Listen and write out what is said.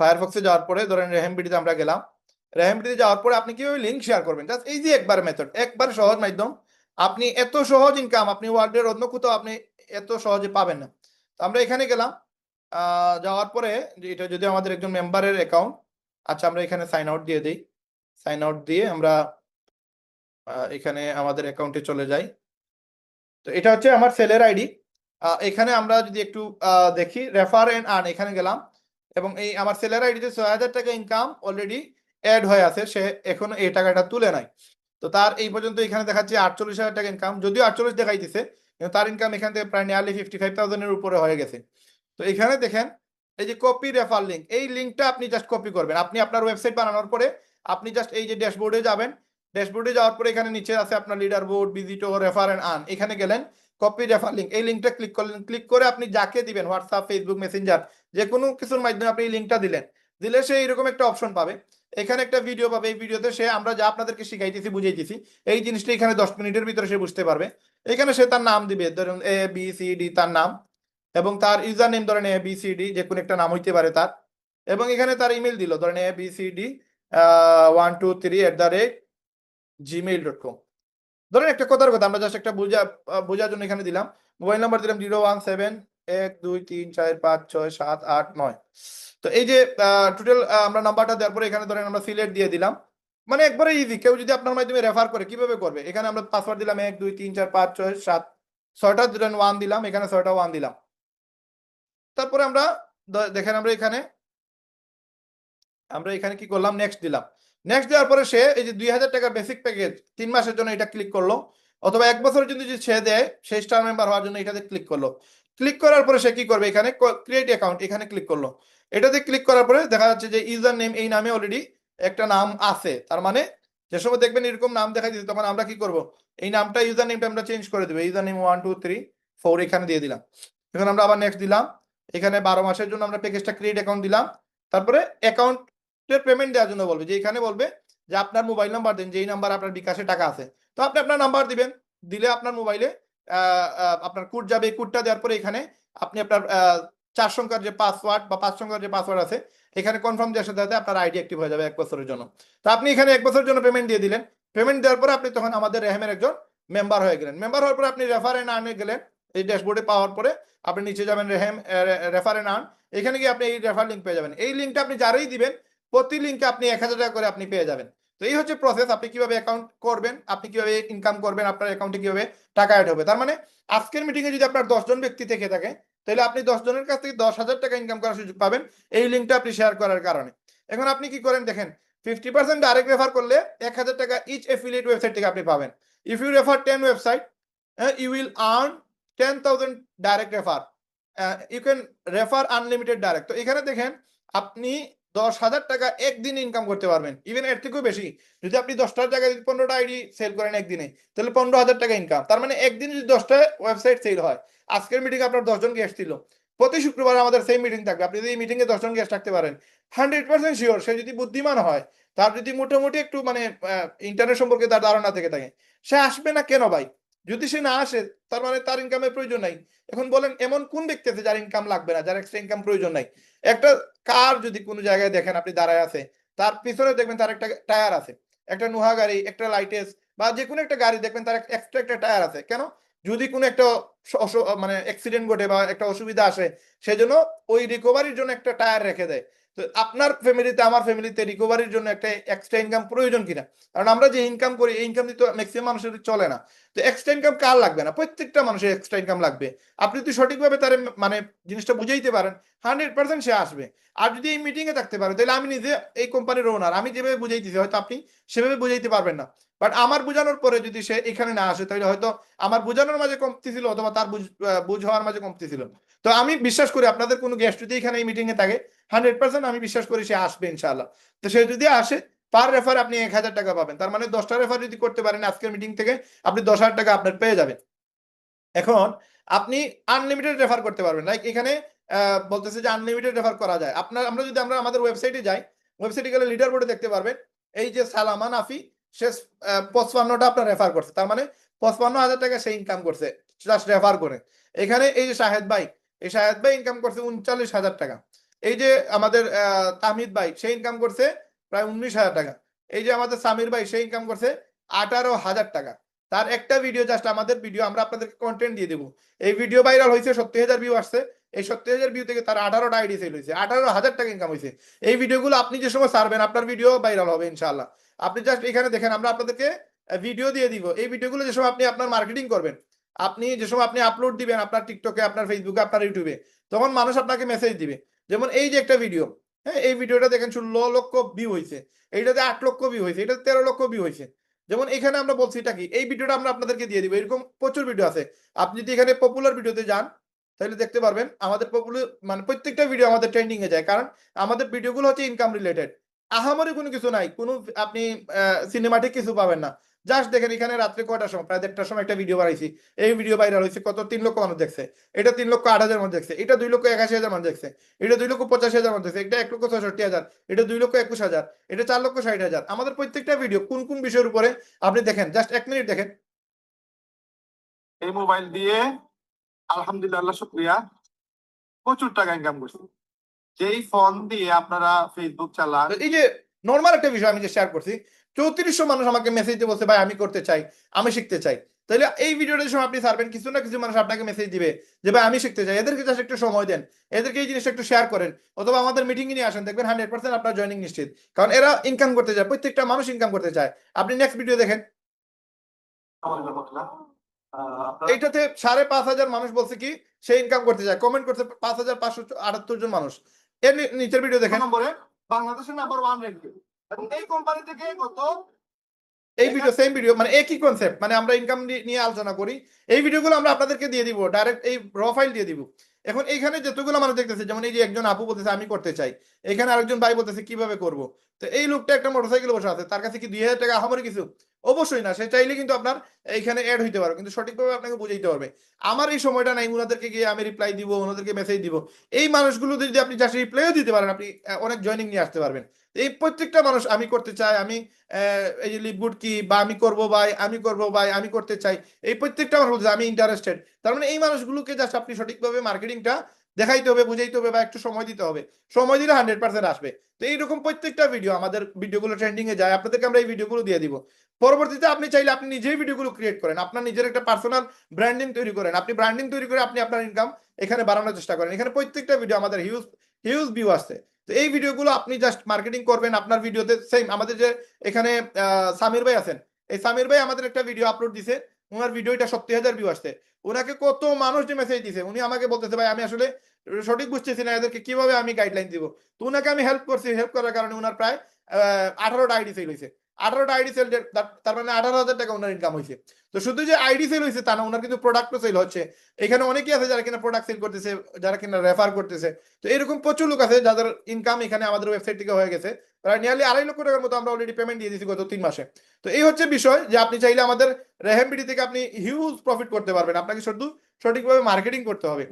ফায়ারফক্সে যাওয়ার পরে ধরেন রেহেমবিডিতে আমরা গেলাম। রেহেমবিডিতে যাওয়ার পরে আপনি কীভাবে লিঙ্ক শেয়ার করবেন? জাস্ট এই যে একবার মেথড একবার সহজ মাধ্যম। আপনি এত সহজ ইনকাম আপনি ওয়ার্ল্ডের অন্য কোথাও আপনি এত সহজে পাবেন না। তো আমরা এখানে গেলাম। যাওয়ার পরে এটা যদি আমাদের একজন মেম্বারের অ্যাকাউন্ট আচ্ছা আমরা এখানে সাইন আউট দিয়ে দিই। সাইন আউট দিয়ে আমরা এখানে আমাদের অ্যাকাউন্টে চলে যাই। তো এটা হচ্ছে আমার সেলের আইডি এখানে আমরা যদি একটু দেখি রেফার এন্ড আর্ন এখানে গেলাম। এবং এই আমার সেলের আইডিতে ছয় হাজার টাকা ইনকাম অলরেডি অ্যাড হয়ে আছে, সে এখনও এই টাকাটা তুলে নাই। তো তার এই পর্যন্ত এখানে দেখাচ্ছে আটচল্লিশ হাজার টাকা ইনকাম যদিও আটচল্লিশ দেখাইতেছে তার ইনকাম এখান থেকে প্রায় নিয়ারলি ফিফটি ফাইভ থাউজেন্ডের উপরে হয়ে গেছে। তো এখানে দেখেন, এই যে কপি রেফার লিঙ্ক এই লিঙ্কটা আপনি জাস্ট কপি করবেন। আপনি আপনার ওয়েবসাইট বানানোর পরে আপনি জাস্ট এই যে ড্যাশবোর্ডে যাবেন। ড্যাশবোর্ডে যাওয়ার পরে এখানে নিচে আছে আপনার লিডার বোর্ড ভিজিটো রেফার এন্ড আর্ন এখানে গেলেন কপি রেফার লিঙ্ক এই লিঙ্কটা ক্লিক করলেন ক্লিক করে আপনি যাকে দিবেন হোয়াটসঅ্যাপ ফেসবুক মেসেঞ্জার যে কোনো কিছুর মাধ্যমে আপনি এই লিঙ্কটা দিলেন, দিলে সে এরকম একটা অপশন পাবে। এখানে একটা ভিডিও পাবে, এই ভিডিওতে সে, আমরা যা আপনাদেরকে শিখাইতেছি, বুঝাইতেছি, এই জিনিসটা এখানে দশ মিনিটের ভিতরে সে বুঝতে পারবে। এখানে সে তার নাম দিবে, ধরুন এ বি সি ডি তার নাম, এবং তার ইউজার নেম ধরেন এ বি সি ডি যে কোনো একটা নাম হইতে পারে তার, এবং এখানে তার ইমেল দিল, ধরেন A B C D one two three at the rate Gmail dot com ধরেন একটা কথার কথা, আমরা জাস্ট একটা বোঝা বোঝার জন্য এখানে দিলাম। মোবাইল নাম্বার দিলাম জিরো ওয়ান সেভেন এক দুই তিন চার পাঁচ ছয় সাত আট নয়। তো এই যে টোটাল আমরা নাম্বারটা দেওয়ার পরে এখানে ধরেন আমরা সিলেক্ট দিয়ে দিলাম। মানে একবারে ইজি কেউ যদি আপনার মাধ্যমে রেফার করে, কীভাবে করবে? এখানে আমরা পাসওয়ার্ড দিলাম এক, দুই, তিন, চার, পাঁচ, ছয়, সাত, ছয়টা, ধরেন ওয়ান দিলাম, এখানে ছয়টা ওয়ান দিলাম। তারপরে আমরা দেখেন আমরা এখানে আমরা এখানে কি করলাম? নেক্সট দিলাম। নেক্সট দেওয়ার পরে সে এই যে দুই হাজার টাকার বেসিক প্যাকেজ তিন মাসের জন্য এটা ক্লিক করল, অথবা এক বছরের জন্য যদি সে দেয় সেই স্টার মেম্বার হওয়ার জন্য এটাতে ক্লিক করল। ক্লিক করার পরে সে কি করবে? এখানে ক্রিয়েট অ্যাকাউন্ট এখানে ক্লিক করল। এটাতে ক্লিক করার পরে দেখা যাচ্ছে যে ইউজার নেম এই নামে অলরেডি একটা নাম আছে। তার মানে যে সময় দেখবেন এরকম নাম দেখা দিচ্ছে তখন আমরা কি করব? এই নামটা ইউজার নেমটা আমরা চেঞ্জ করে দেবো। User name one two three four এখানে দিয়ে দিলাম। এখন আমরা আবার নেক্সট দিলাম। এখানে বারো মাসের জন্য আমরা প্যাকেজটা ক্রিয়েট অ্যাকাউন্ট দিলাম। তারপরে অ্যাকাউন্টের পেমেন্ট দেওয়ার জন্য বলবে, যে এখানে বলবে যে আপনার মোবাইল নাম্বার দেন, যেই নাম্বার আপনার বিকাশে টাকা আছে। তো আপনি আপনার নাম্বার দিবেন, দিলে আপনার মোবাইলে আপনার কোড যাবে কোডটা দেওয়ার পরে এখানে আপনি আপনার চার সংখ্যার যে পাসওয়ার্ড বা পাঁচ সংখ্যার যে পাসওয়ার্ড আছে, এখানে কনফার্ম দেওয়ার সাথে সাথে আপনার আইডি অ্যাক্টিভ হয়ে যাবে এক বছরের জন্য। তো আপনি এখানে এক বছরের জন্য পেমেন্ট দিয়ে দিলেন। পেমেন্ট দেওয়ার পরে আপনি তখন আমাদের রেহেমের একজন মেম্বার হয়ে গেলেন। মেম্বার হওয়ার পরে আপনি রেফার এন্ড আর্নে গেলেন। এই ড্যাশবোর্ডে পাওয়ার পরে আপনি নিচে যাবেন রেহেম রেফার এন্ড আর্ন এখানে গিয়ে আপনি এই রেফার লিঙ্ক পেয়ে যাবেন। এই লিঙ্কটা আপনি যারাই দিবেন প্রতি লিঙ্কে আপনি এক হাজার টাকা করে আপনি পেয়ে যাবেন। তো এই হচ্ছে প্রসেস আপনি কীভাবে অ্যাকাউন্ট করবেন, আপনি কীভাবে ইনকাম করবেন, আপনার অ্যাকাউন্টে কীভাবে টাকা অ্যাড হবে। তার মানে আজকের মিটিংয়ে যদি আপনার দশজন ব্যক্তি থেকে থাকে, তাহলে আপনি দশজনের কাছ থেকে দশ হাজার টাকা ইনকাম করার সুযোগ পাবেন এই লিঙ্কটা আপনি শেয়ার করার কারণে। এখন আপনি কি করেন দেখেন ফিফটি পার্সেন্ট ডাইরেক্ট রেফার করলে এক হাজার টাকা ইচ এফিলিয়েট ওয়েবসাইট থেকে আপনি পাবেন। If you refer ten website you will earn ten thousand direct refer you can refer unlimited direct তো এখানে দেখেন, আপনি দশ হাজার টাকা একদিন ইনকাম করতে পারবেন। ইভেন এর থেকেও বেশি। যদি আপনি দশটার জায়গায় যদি পনেরোটা আইডি সেল করেন একদিনে, তাহলে পনেরো হাজার টাকা ইনকাম তার মানে একদিন যদি দশটা ওয়েবসাইট সেল হয়, আজকের মিটিং আপনার দশজন গেস্ট ছিল। প্রতি শুক্রবার আমাদের সেই মিটিং থাকবে। আপনি যদি এই মিটিংয়ে দশজন গেস্ট থাকতে পারেন হান্ড্রেড পার্সেন্ট শিওর সে যদি বুদ্ধিমান হয়, তার যদি মোটামুটি একটু মানে ইন্টারনেট সম্পর্কে তার ধারণা থেকে থাকে, সে আসবে না কেন ভাই? যদি সে না আসে, তার মানে তার ইনকামের প্রয়োজন নাই। এখন বলেন, এমন কোন ব্যক্তি আছে যার ইনকাম লাগবে না, যার এক্সট্রা ইনকাম প্রয়োজন নাই? একটা কার যদি কোনো জায়গায় দেখেন, আপনি দাঁড়ায় আছে, তার পিছনে দেখবেন তার একটা টায়ার আছে। একটা নুহা গাড়ি, একটা লাইটেস বা যে কোনো একটা গাড়ি দেখবেন তার এক্সট্রা একটা টায়ার আছে। কেন? যদি কোনো একটা মানে অ্যাক্সিডেন্ট ঘটে বা একটা অসুবিধা আসে, সেজন্য ওই রিকভারির জন্য একটা টায়ার রেখে দেয়। তো আপনার ফ্যামিলিতে আমার ফ্যামিলিতে রিকভারির জন্য একটা এক্সট্রা ইনকাম প্রয়োজন কিনা? কারণ আমরা যে ইনকাম করি, এই ইনকাম তো ম্যাক্সিমাম মানুষের চলে না। তো এক্সট্রা ইনকাম কার লাগবে না? প্রত্যেকটা মানুষের এক্সট্রা ইনকাম লাগবে। আপনি যদি সঠিকভাবে তার মানে জিনিসটা বুঝাইতে পারেন হান্ড্রেড পার্সেন্ট সে আসবে। আর যদি এই মিটিং এ থাকতে পারে, তাহলে আমি নিজে এই কোম্পানির ওনার আমি যেভাবে বুঝাইতেছি, হয়তো আপনি সেভাবে বুঝাইতে পারবেন না। বাট আমার বোঝানোর পরে যদি সে এখানে না আসে, তাহলে হয়তো আমার বোঝানোর মাঝে কমতি ছিল, অথবা তার বুঝ বুঝ হওয়ার মাঝে কমতি ছিল। তো আমি বিশ্বাস করি আপনাদের কোনো গেস্ট যদি এখানে এই মিটিংয়ে থাকে হান্ড্রেড পার্সেন্ট আমি বিশ্বাস করি সে আসবে ইনশাল্লাহ তো সে যদি আসে, পার রেফার আপনি এক হাজার টাকা পাবেন। তার মানে দশটা রেফার যদি করতে পারেন আজকের মিটিং থেকে, আপনি দশ হাজার টাকা আপনার পেয়ে যাবেন। এখন আপনি আনলিমিটেড রেফার করতে পারবেন। লাইক এখানে বলতেছে যে আনলিমিটেড রেফার করা যায়। আপনার, আমরা যদি আমরা আমাদের ওয়েবসাইটে যাই, ওয়েবসাইটে গেলে লিডার বোর্ডে দেখতে পারবেন, এই যে সালামা আফি সে পঁচপান্নটা আপনার রেফার করছে। তার মানে পঁচপান্ন হাজার টাকা সে ইনকাম করছে জাস্ট রেফার করে। এখানে এই যে শাহেদ ভাই, এই শাহেদ ভাই ইনকাম করছে উনচল্লিশ হাজার টাকা। এই যে আমাদের আহ, তামিদ ভাই সে ইনকাম করছে প্রায় উনিশ হাজার টাকা। এই যে আমাদের সামির ভাই সে ইনকাম করছে আঠারো হাজার টাকা। তার একটা ভিডিও জাস্ট আমাদের ভিডিও আমরা আপনাদেরকে কন্টেন্ট দিয়ে দেবো। এই ভিডিও ভাইরাল হয়েছে সত্তর হাজার ভিউ আসছে। এই সত্তর হাজার ভিউ থেকে তার আঠারোটা আইডি সেল হয়েছে। আঠারো হাজার টাকা ইনকাম হয়েছে। এই ভিডিওগুলো আপনি যে সময় ছাড়বেন আপনার ভিডিও ভাইরাল হবে ইনশাল্লাহ আপনি জাস্ট এখানে দেখেন আমরা আপনাদেরকে ভিডিও দিয়ে দিব। এই ভিডিওগুলো যে সময় আপনি আপনার মার্কেটিং করবেন আপনি যে সময় আপনি আপলোড দিবেন আপনার টিকটকে আপনার ফেসবুকে আপনার ইউটিউবে তখন মানুষ আপনাকে মেসেজ দিবে। যেমন এই যে একটা ভিডিও হ্যাঁ এই ভিডিওটা দেখেন শুধু ষোলো লক্ষ ভিউ হয়েছে এইটাতে আট লক্ষ ভিউ হয়েছে এটাতে তেরো লক্ষ ভিউ হয়েছে যেমন এখানে আমরা বলছি এটা কি, এই ভিডিওটা আমরা আপনাদেরকে দিয়ে দিব, এরকম প্রচুর ভিডিও আছে। আপনি যদি এখানে পপুলার ভিডিওতে যান, তাহলে দেখতে পারবেন আমাদের পপুলার মানে প্রত্যেকটা ভিডিও আমাদের ট্রেন্ডিং এ যায়, কারণ আমাদের ভিডিওগুলো হচ্ছে ইনকাম রিলেটেড আহামরি কোনো কিছু নাই, কোনো আপনি সিনেমাটিক কিছু পাবেন না। জাস্ট দেখেন এখানে রাত্রে কয়টার সময়? প্রায় দেড়টার সময় একটা ভিডিও বানাইছি। এই ভিডিও ভাইরাল হয়েছে কত? তিন লক্ষ মানুষ দেখছে। এটা তিন লক্ষ আট হাজার মানুষ দেখছে। এটা দুই লক্ষ একাশি হাজার মানুষ দেখছে। এটা দুই লক্ষ পঁচাশি হাজার মানুষ দেখছে। এটা এক লক্ষ ছষট্টি হাজার। এটা দুই লক্ষ একুশ হাজার। এটা চার লক্ষ ষাট হাজার। আমাদের প্রত্যেকটা ভিডিও কোন কোন বিষয়ের উপরে? আপনি দেখেন জাস্ট এক মিনিট দেখেন। এই মোবাইল দিয়ে আলহামদুলিল্লাহ শুক্রিয়া। প্রচুর টাকা ইনকাম করছি। যেই ফোন দিয়ে আপনারা ফেসবুক চালান এই যে নর্মাল একটা বিষয় আমি যে শেয়ার করছি চৌত্রিশশো মানুষ আমাকে মেসেজ দিয়ে বলছে, ভাই, আমি করতে চাই, আমি শিখতে চাই। তাহলে এই ভিডিওটা সময় আপনি ছাড়বেন, কিছু না কিছু মানুষ আপনাকে মেসেজ দিবে যে, ভাই, আমি শিখতে চাই। এদেরকে জাস্ট একটু সময় দেন, এদেরকে এই জিনিসটা একটু শেয়ার করেন। অথবা আমাদের মিটিং নিয়ে আসেন, দেখবেন হান্ড্রেড পার্সেন্ট আপনার জয়নিং নিশ্চিত। কারণ এরা ইনকাম করতে চায়, প্রত্যেকটা মানুষ ইনকাম করতে চায়। আপনি নেক্সট ভিডিও দেখেন। এইটাতে সাড়ে পাঁচ হাজার মানুষ বলছে কি, সে ইনকাম করতে চায়। কমেন্ট করছে পাঁচ হাজার পাঁচশো আটাত্তর জন মানুষ। এর নিচের ভিডিও দেখেন। দেখেন নম্বরে বাংলাদেশের নাম্বার ওয়ান র্যাঙ্কে এই ভিডিও সেম ভিডিও মানে একই কনসেপ্ট মানে আমরা ইনকাম নিয়ে আলোচনা করি। এই ভিডিওগুলো আমরা আপনাদেরকে দিয়ে দিব ডাইরেক্ট এই র দিয়ে দিব। এখন এইখানে যতগুলো মানুষ দেখতেছে, যেমন এই যে একজন আপু বলতেছে, আমি করতে চাই। এখানে আরেকজন ভাই বলতেছে, কীভাবে করব? তো এই লোকটা একটা মোটরসাইকেল বসে আছে, তার কাছে কি দুই হাজার টাকা আহামরি কিছু? অবশ্যই না, সে চাইলে কিন্তু আপনার এইখানে অ্যাড হইতে পারো, কিন্তু সঠিকভাবে আপনাকে বুঝাইতে হবে আমার এই সময়টা নাই ওনাদেরকে গিয়ে আমি রিপ্লাই দিব ওনাদেরকে মেসেজ দিব। এই মানুষগুলো যদি আপনি জাস্ট রিপ্লাইও দিতে পারেন, আপনি অনেক জয়নিং নিয়ে আসতে পারবেন। এই প্রত্যেকটা মানুষ আমি করতে চাই, আমি এই যে লিপগুড কি বা আমি করব ভাই, আমি করব ভাই, আমি করতে চাই, এই প্রত্যেকটা মানুষ বলছে, আমি ইন্টারেস্টেড তার মানে এই মানুষগুলোকে জাস্ট আপনি সঠিকভাবে মার্কেটিংটা দেখাইতে হবে, বুঝাইতে হবে বা একটু সময় দিতে হবে। সময় দিলে হান্ড্রেড পার্সেন্ট আসবে। তো এইরকম প্রত্যেকটা ভিডিও আমাদের ভিডিওগুলো ট্রেন্ডিং এ যায়, আপনাদেরকে আমরা এই ভিডিওগুলো দিয়ে দিব। পরবর্তীতে আপনি চাইলে আপনি নিজেই ভিডিওগুলো ক্রিয়েট করেন, আপনার নিজের একটা পার্সোনাল ব্র্যান্ডিং তৈরি করেন। আপনি ব্র্যান্ডিং তৈরি করে আপনি আপনার ইনকাম এখানে বাড়ানোর চেষ্টা করেন। এখানে প্রত্যেকটা ভিডিও আমাদের হিউজ হিউজ ভিউ আসছে। তো এই ভিডিওগুলো আপনি জাস্ট মার্কেটিং করবেন, আপনার ভিডিওতে সেম আমাদের যে এখানে সামির ভাই আছেন, এই সামির ভাই আমাদের একটা ভিডিও আপলোড দিছে ওনার ভিডিওটা সত্তর হাজার ভিউ আসছে। ওনাকে কত মানুষ যে মেসেজ দিছে, উনি আমাকে বলতেছে, ভাই, আমি আসলে সঠিক বুঝতেছি না, এদেরকে কীভাবে আমি গাইডলাইন দিব? তো ওনাকে আমি হেল্প করছি হেল্প করার কারণে ওনার প্রায় আঠারোটা আইডি সেল হয়েছে আঠারোটা আইডি সেল তার মানে আঠারো হাজার টাকা ওনার ইনকাম হয়েছে। তো শুধু যে আইডি সেল হয়েছে তা না, ওনার কিন্তু প্রোডাক্টও সেল হচ্ছে। এখানে অনেকেই আছে যারা কিনা প্রোডাক্ট সেল করতেছে, যারা কিনা রেফার করতেছে। তো এরকম প্রচুর লোক আছে যাদের ইনকাম এখানে আমাদের ওয়েবসাইট থেকে হয়ে গেছে। প্রায় নিয়ারলি আড়াই লক্ষ টাকার মতো আমরা অলরেডি পেমেন্ট দিয়ে দিয়েছি গত তিন মাসে। তো এই হচ্ছে বিষয় যে আপনি চাইলে আমাদের রেহেমবিডি থেকে আপনি হিউজ প্রফিট করতে পারবেন। আপনাকে শুধু সঠিকভাবে মার্কেটিং করতে হবে।